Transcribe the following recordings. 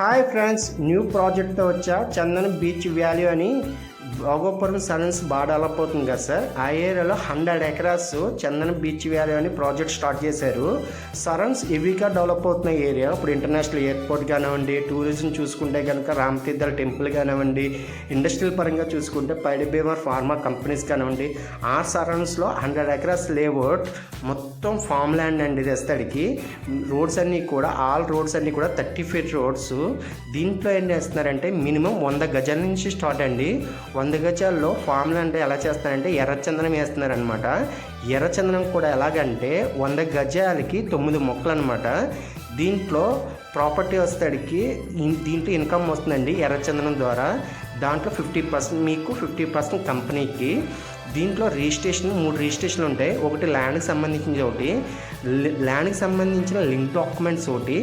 Hi friends new ప్రాజెక్ట్తో వచ్చా. Chandan beach valley అని భోగోపురం సరన్స్ బాగా డెవలప్ అవుతుంది కదా సార్. ఆ ఏరియాలో hundred acres Chandana beach valley అని ప్రాజెక్ట్ స్టార్ట్ చేశారు. సరన్స్ ఇవిగా డెవలప్ అవుతున్న ఏరియా. ఇప్పుడు ఇంటర్నేషనల్ ఎయిర్పోర్ట్ కానివ్వండి టూరిజం చూసుకుంటే కనుక రామతీర్థాల టెంపుల్ కానివ్వండి ఇండస్ట్రియల్ పరంగా చూసుకుంటే పైడి బీమర్ ఫార్మా కంపెనీస్ కానివ్వండి ఆ సరౌండ్స్లో హండ్రెడ్ ఎకరాస్ లేఅవుట్ మొత్తం ఫామ్ ల్యాండ్ అండి ఇది ఎస్తాడికి రోడ్స్ అన్నీ కూడా ఆల్ రోడ్స్ అన్నీ కూడా థర్టీ ఫీట్ రోడ్స్. దీంట్లో ఏం చేస్తున్నారంటే మినిమం వంద గజాల నుంచి స్టార్ట్ అండి. వంద గజాల్లో ఫామ్లు అంటే ఎలా చేస్తారంటే ఎర్రచందనం వేస్తున్నారనమాట ఎర్రచందనం కూడా ఎలాగంటే వంద గజాలకి తొమ్మిది మొక్కలు అనమాట దీంట్లో ప్రాపర్టీ వస్తాడికి దీంట్లో ఇన్కమ్ వస్తుందండి ఎర్రచందనం ద్వారా. దాంట్లో ఫిఫ్టీ పర్సెంట్ మీకు ఫిఫ్టీ పర్సెంట్ కంపెనీకి దీంట్లో రిజిస్ట్రేషన్ మూడు రిజిస్ట్రేషన్లు ఉంటాయి. ఒకటి ల్యాండ్కి సంబంధించినది ఒకటి. ల్యాండ్కి సంబంధించిన లింక్ డాక్యుమెంట్స్ ఒకటి.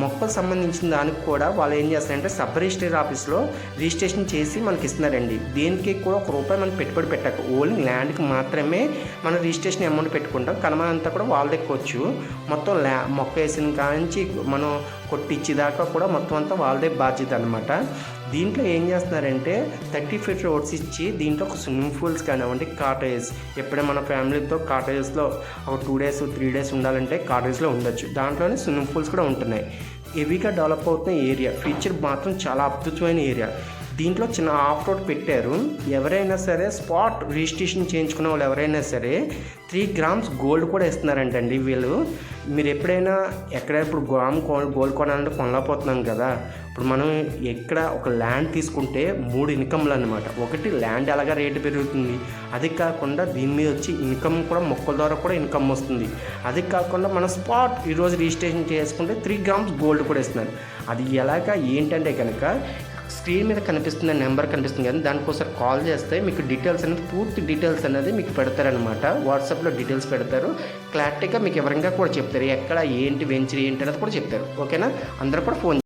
మొక్కకు సంబంధించిన దానికి కూడా వాళ్ళు ఏం చేస్తారంటే సబ్ రిజిస్ట్రీ ఆఫీస్లో రిజిస్ట్రేషన్ చేసి మనకి ఇస్తున్నారండి. దేనికి కూడా ఒక రూపాయి మనం పెట్టుబడి పెట్టక. ఓన్లీ ల్యాండ్కి మాత్రమే మనం రిజిస్ట్రేషన్ అమౌంట్ పెట్టుకుంటాం. కనుమ అంతా కూడా వాళ్ళ దెక్కొచ్చు మొత్తం ల్యా మొక్క వేసిన కాంచి మనం కొట్టించేదాకా కూడా మొత్తం అంతా వాళ్ళదే బాధ్యత అనమాట దీంట్లో ఏం చేస్తున్నారంటే థర్టీ ఫీట్ రోడ్స్ ఇచ్చి దీంట్లో ఒక స్విమ్మింగ్ పూల్స్ కానివ్వండి కాటేజ్. ఎప్పుడైనా మన ఫ్యామిలీతో కాటేజ్లో ఒక టూ డేస్ త్రీ డేస్ ఉండాలంటే కాటేజ్లో ఉండొచ్చు. దాంట్లోనే స్విమ్మింగ్ పూల్స్ కూడా ఉంటున్నాయి. హెవీగా డెవలప్ అవుతున్న ఏరియా. ఫీచర్ మాత్రం చాలా అద్భుతమైన ఏరియా. దీంట్లో చిన్న ఆఫ్ రోడ్ పెట్టారు. ఎవరైనా సరే స్పాట్ రిజిస్ట్రేషన్ చేయించుకున్న వాళ్ళు ఎవరైనా సరే త్రీ గ్రామ్స్ గోల్డ్ కూడా ఇస్తున్నారంటండి వీళ్ళు. మీరు ఎప్పుడైనా ఎక్కడ ఇప్పుడు గ్రామ్ గోల్డ్ గోల్డ్ కొనాలంటే కొనలేకపోతున్నాం కదా. ఇప్పుడు మనం ఎక్కడ ఒక ల్యాండ్ తీసుకుంటే మూడు ఇన్కమ్లు అనమాట ఒకటి ల్యాండ్ ఎలాగా రేటు పెరుగుతుంది? అది కాకుండా దీని మీద వచ్చి ఇన్కమ్ కూడా మొక్కల ద్వారా కూడా ఇన్కమ్ వస్తుంది. అది కాకుండా మన స్పాట్ ఈరోజు రిజిస్ట్రేషన్ చేసుకుంటే త్రీ గ్రామ్స్ గోల్డ్ కూడా ఇస్తున్నారు. అది ఎలాగా ఏంటంటే కనుక స్క్రీన్ మీద కనిపిస్తున్న నెంబర్ కనిపిస్తుంది కానీ దానికోసం కాల్ చేస్తే మీకు డీటెయిల్స్ అనేది పూర్తి డీటెయిల్స్ అనేది మీకు పెడతారనమాట వాట్సాప్లో డీటెయిల్స్ పెడతారు. క్లారిటీగా మీకు వివరంగా కూడా చెప్తారు. ఎక్కడ ఏంటి వెంచర్ ఏంటి అనేది కూడా చెప్తారు. ఓకేనా అందరూ కూడా ఫోన్